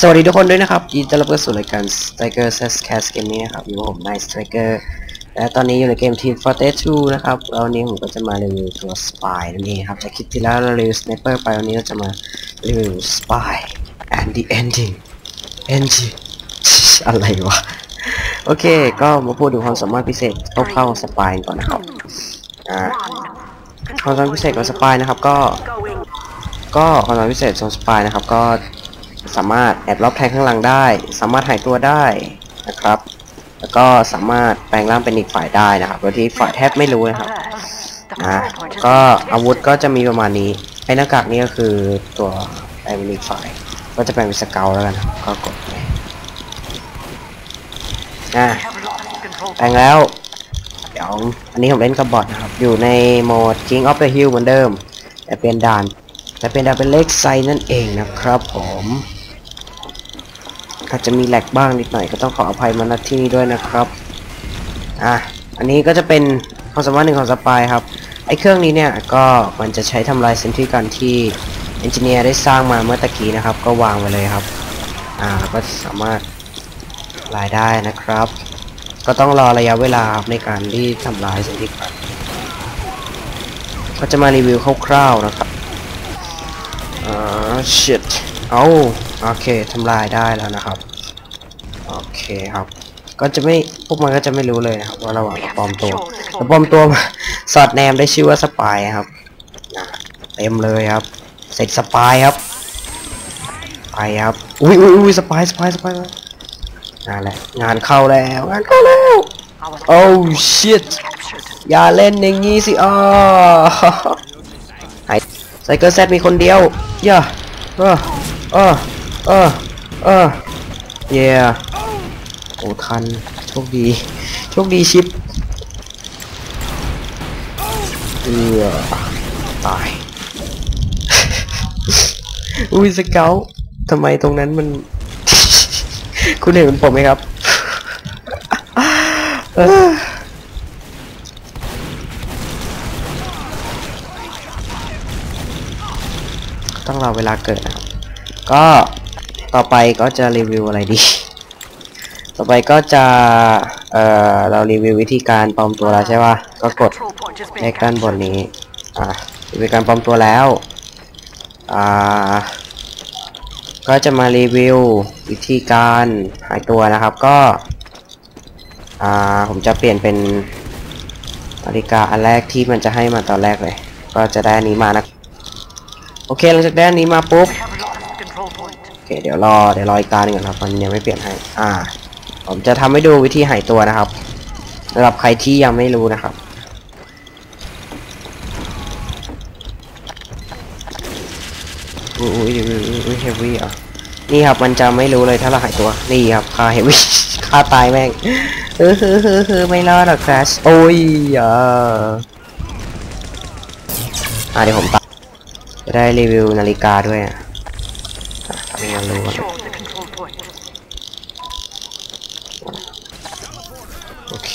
สวัสดีทุกคนด้วยนะครับยินดีต้อนรับเข้าสู่รายการ Striker s c a s Gaming นะครับอยู่กับผมนาย Striker และตอนนี้อยู่ในเกม Team Fortress 2 นะครับแล้ววันนี้ผมก็จะมารีวิวตัว Spy นั่นเองครับจากคลิปที่แล้วเรารีวิว Sniper ไปวันนี้เราจะมารีวิว Spy and the Ending Ending อะไรวะ โอเค ก็มาพูดถึงความสามารถพิเศษคร่าวๆของสปายก่อนนะครับอ่าความสามารถพิเศษของสปายนะครับก็ก็ความสามารถพิเศษของสปายนะครับก็ สามารถแอบล็อบแทงข้างหลังได้ สามารถหายตัวได้นะครับ แล้วก็สามารถแปลงร่างเป็นอีกฝ่ายได้นะครับโดยที่ฝ่ายแทบไม่รู้นะครับอ่าก็อาวุธก็จะมีประมาณนี้ไอ้หน้ากากนี้ก็คือตัวแปลงเป็นอีกฝ่าย ก็จะแปลงเป็นสเกลแล้วกันก็กดไปอ่าแปลงแล้วเดี๋ยวอันนี้ผมเล่นกับบอทนะครับ อยู่ในโหมด King of the Hill เหมือนเดิมแต่เป็นด่านแต่เป็นด่านเป็นเล็กไซนั่นเองนะครับผม อาจะมีแหลกบ้างนิดหน่อยก็ต้องขออภัยมาณที่นี้ด้วยนะครับ อะ อันนี้ก็จะเป็นความสามารถหนึ่งของสปายครับ ไอ้เครื่องนี้เนี่ยก็มันจะใช้ทำลายเซนทรีกันที่เอนจิเนียร์ได้สร้างมาเมื่อตะกี้นะครับ ก็วางไว้เลยครับ อ่า ก็สามารถลายได้นะครับ ก็ต้องรอระยะเวลาครับในการที่ทำลายเซนทรีกันก็จะมารีวิวคร่าวๆนะครับอ่า shit เอาโอเคทำลายได้แล้วนะครับ เคครับ ก็จะไม่พวกมันก็จะไม่รู้เลยนะครับว่าระหว่างปลอมตัวแล้วปลอมตัวมาสอดแนมได้ชื่อว่าสปายครับอ่าเต็มเลยครับ เสร็จสปายครับ ไปครับอุ้ยอุ้ยอุ้ยสปายสปายสปายนั่นแหละงานเข้าแล้วงานเข้าแล้วโอ้ shit อย่าเล่นอย่างงี้สิอ๋อไอไซเคิลแซดมีคนเดียวย่าเออเออเออเออเย่ โอ้ทัน โชคดี โชคดีชิปเออตาย อุ้ยสเกลทำไมตรงนั้นมัน คุณเห็นผมไหมครับต้องรอเวลาเกิดนะครับ ก็ต่อไปก็จะรีวิวอะไรดี ต่อไปก็จะ เอ่อ เรารีวิววิธีการปลอมตัวแล้วใช่ป่ะ ก็กดเลขด้านบนนี้ อ่าวิธีการปลอมตัวแล้ว อ่า ก็จะมารีวิววิธีการหายตัวนะครับ ก็ อ่า ผมจะเปลี่ยนเป็นนาฬิกาอันแรกที่มันจะให้มาตอนแรกเลย ก็จะได้อันนี้มานะ โอเคหลังจากได้อันนี้มาปุ๊บ โอเค เดี๋ยวรอ เดี๋ยวรออีกตาหนึ่งก่อนครับ มันยังไม่เปลี่ยนให้ อ่า ผมจะทำให้ดูวิธีหายตัวนะครับสำหรับใครที่ยังไม่รู้นะครับ อุ้ยอุ้ยอุ้ยเฮฟวี่อะ นี่ครับมันจะไม่รู้เลยถ้าเราหายตัว นี่ครับคาเฮฟวี่คาตายแม่งเออเฮ้อเฮ้อเฮ้อไม่รอดหรอกคราชโอ้ยอ่าอ่าเดี๋ยวผมตัดจะได้รีวิวนาฬิกาด้วยอะอะทำให้มันรู้ก่อน โอเค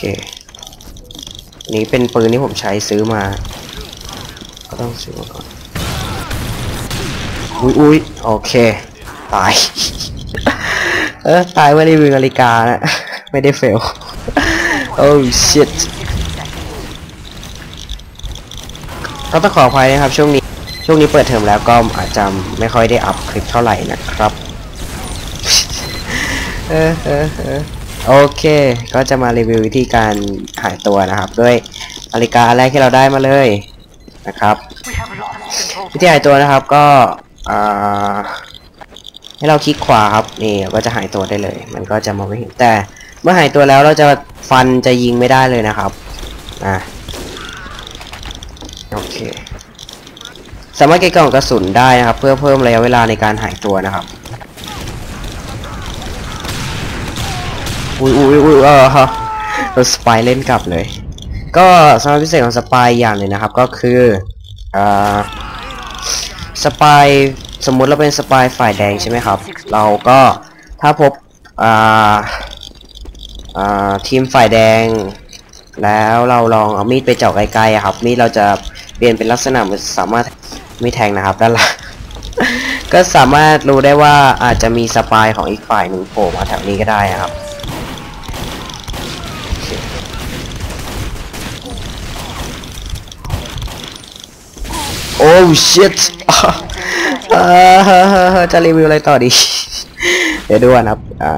นี่เป็นปืนที่ผมใช้ซื้อมา ก็ต้องซื้อมาก่อนอุ้ยอุ้ยโอเค ตาย เออตายเมื่อรีวิวนาฬิกานะ ไม่ได้เฟล โอ้ shit ก็ต้องขออภัยนะครับ ช่วงนี้ ช่วงนี้เปิดเทอมแล้วก็อาจจะไม่ค่อยได้อัพคลิปเท่าไหร่นะครับ เออเออเออ โอเค ก็จะมารีวิววิธีการหายตัวนะครับ ด้วยนาฬิกาแรกที่เราได้มาเลยนะครับ วิธีหายตัวนะครับก็อ่าให้เราคลิกขวาครับนี่เราก็จะหายตัวได้เลย มันก็จะมองไม่เห็นแต่เมื่อหายตัวแล้วเราจะฟันจะยิงไม่ได้เลยนะครับอะโอเคสามารถเก็บกล่องกระสุนได้นะครับ เพื่อเพิ่มระยะเวลาในการหายตัวนะครับ อุ้ยอุ้ยอุ้ยเออฮะเราสปายเล่นกลับเลย ก็สำหรับพิเศษของสปายอย่างหนึ่งนะครับ ก็คืออ่าสปายสมมุติเราเป็นสปายฝ่ายแดงใช่ไหมครับ เราก็ถ้าพบอ่าอ่าทีมฝ่ายแดง แล้วเราลองเอามีดไปเจาะไกลๆอะครับ มีดเราจะเปลี่ยนเป็นลักษณะมันสามารถมีแทงนะครับด้านหลังก็สามารถรู้ได้ว่าอาจจะมีสปายของอีกฝ่ายหนึ่งโผล่มาแถวนี้ก็ได้นะครับ อ้ shit อ่าจะรีวิวอะไรต่อดี เดี๋ยวดูก่อนครับ อ่า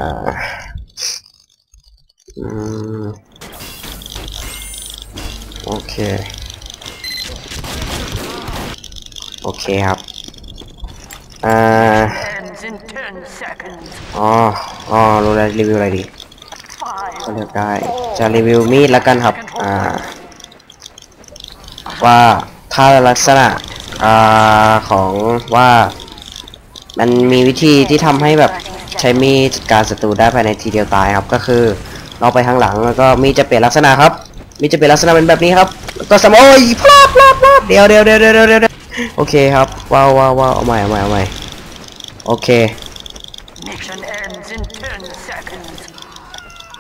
อืมโอเค โอเคครับ อ่าอ๋ออ๋อรู้แล้วรีวิวอะไรดีก็เลือกได้ จะรีวิวมีดล้วกันครับ อ่า ว่าถ้าลักษณะ อ่าของว่ามันมีวิธีที่ทำให้แบบใช้มีดจัดการศัตรูได้ภายในทีเดียวตายครับก็คือเราไปข้างหลังแล้วก็มีดจะเปลี่ยนลักษณะครับ มีดจะเปลี่ยนลักษณะเป็นแบบนี้ครับแล้วก็สมโอ้ยพลาดพลาดพลาดเดี๋ยวเดี๋ยวเดี๋ยวเดี๋ยวเดี๋ยวเดียวโอเคครับว้าวว้าวว้าวเอาใหม่เอาใหม่เอาใหม่โอเค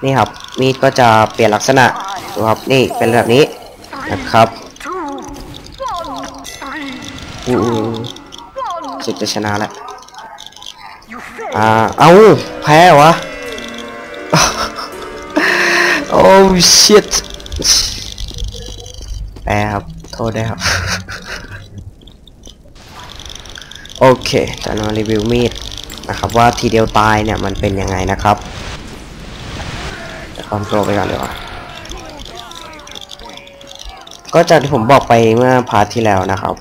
นี่ครับมีดก็จะเปลี่ยนลักษณะครับนี่เป็นแบบนี้นะครับ อือ one. สุดจะชนะแล้ว You failed. อ่า เอาแพ้เหรอวะ โอ้ shit แพ้ครับ โทษได้วยครับ โอเคจะมารีวิวมีดนะครับว่าทีเดียวตายเนี่ยมันเป็นยังไงนะครับจะคอมโปรไปก่อนดีกว่า ก็จากที่ผมบอกไปเมื่อพาร์ทที่แล้วนะครับ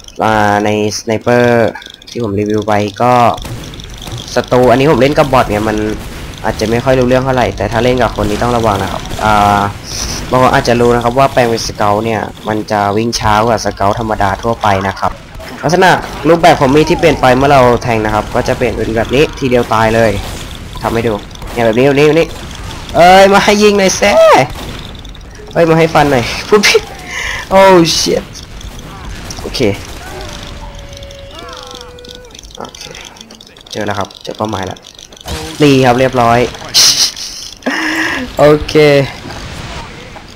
ในสไนเปอร์ที่ผมรีวิวไปก็ศัตรูอันนี้ผมเล่นกับบอทเนี่ยมันอาจจะไม่ค่อยรู้เรื่องเท่าไหร่แต่ถ้าเล่นกับคนนี้ต้องระวังนะครับอ่าบางคนอาจจะรู้นะครับว่าแปลงเป็นสเกลเนี่ยมันจะวิ่งช้ากว่าสเกลธรรมดาทั่วไปนะครับลักษณะรูปแบบของมีดที่เปลี่ยนไปเมื่อเราแทงนะครับ ก็จะเปลี่ยนเป็นแบบนี้ทีเดียวตายเลยทำให้ดูเนี่ยแบบนี้แบบนี้แบบนี้ เอ้ยมาให้ยิงหน่อยแซ่เอ้ยมาให้ฟันหน่อยพูดผิด โอ้ shit โอเคโอเค เจอแล้วครับ เจอเป้าหมายแล้วดีครับเรียบร้อย โอเค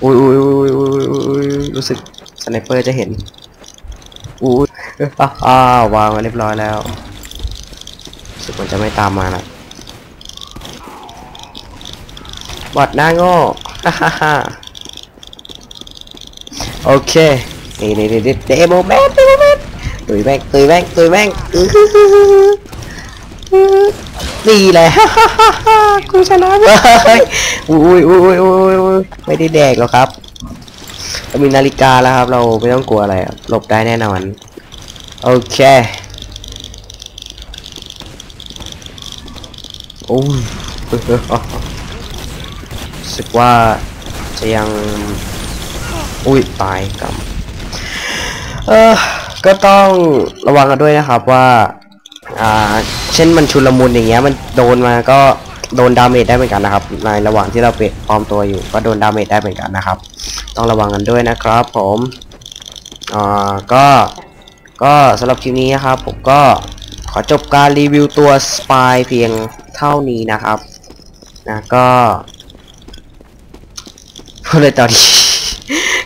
อุ้ยอุ้ยอุ้ยอุ้ยอุ้ยรู้สึกสไนเปอร์จะเห็น อุ้ยอ้าวอ้าวางไว้เรียบร้อยแล้วรู้สึกมันจะไม่ตามมานะบอดหน้าโง่ฮ่าฮ่า โอเคนี่นี่นี่เดโมแมนเดโมแมนตุยแม่งตุยแม่งตุยแม่งอื้อหือหือหือหือนี่แหละฮ่าฮ่าฮ่าฮ่ากูชนะเลยอุ้ยอุ้ยอุ้ยอุ้ยอุ้ยไม่ได้แดกหรอกครับเรามีนาฬิกาแล้วครับ เราไม่ต้องกลัวอะไรครับหลบได้แน่นอน โอเคโอ้ยรู้สึกว่าจะยัง อุ้ยตายกับเออก็ต้องระวังกันด้วยนะครับว่า อ่า เช่นมันชุลมุนอย่างเงี้ยมันโดนมาก็โดนดาเมจได้เหมือนกันนะครับ ในระหว่างที่เราเปปลอมตัวอยู่ ก็โดนดาเมจได้เหมือนกันนะครับ ต้องระวังกันด้วยนะครับ ผมอ่าก็ก็สำหรับคลิปนี้นะครับ ผมก็ขอจบการรีวิวตัวสปายเพียงเท่านี้นะครับนะก็พูดเลยตอนนี้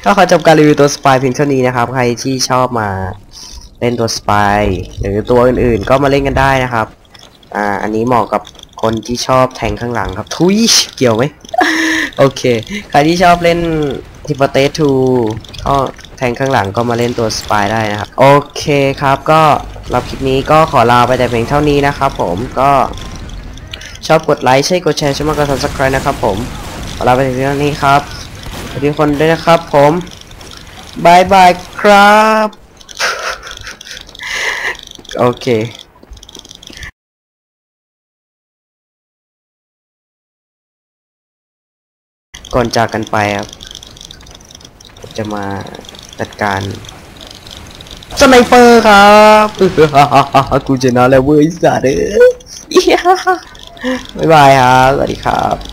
ก็ขอจบการรีวิวตัวสปายเพียงเท่านี้นะครับ ใครที่ชอบมาเล่นตัวสปายหรือตัวอื่นๆ ก็มาเล่นกันได้นะครับ อ่า อันนี้เหมาะกับคนที่ชอบแทงข้างหลังครับ ทุยเกี่ยวไหม โอเค ใครที่ชอบเล่นทิปเตสทูก็แทงข้างหลังก็มาเล่นตัวสปายได้นะครับ โอเคครับ ก็รับคลิปนี้ก็ขอลาไปแต่เพียงเท่านี้นะครับผมก็ชอบกดไลค์ใช่กดแชร์ช่ไหมากด subscribe นะครับผมขอลาไปถึงเท่านี้ครับ สวัสดีคนด้วยนะครับผมบายบายครับ โอเคก่อนจากกันไปครับ จะมาจัดการสไนเปอร์ครับกูชนะแล้วเว้ยสัตว์เอ้ยบ๊ายบายครับ สวัสดีครับ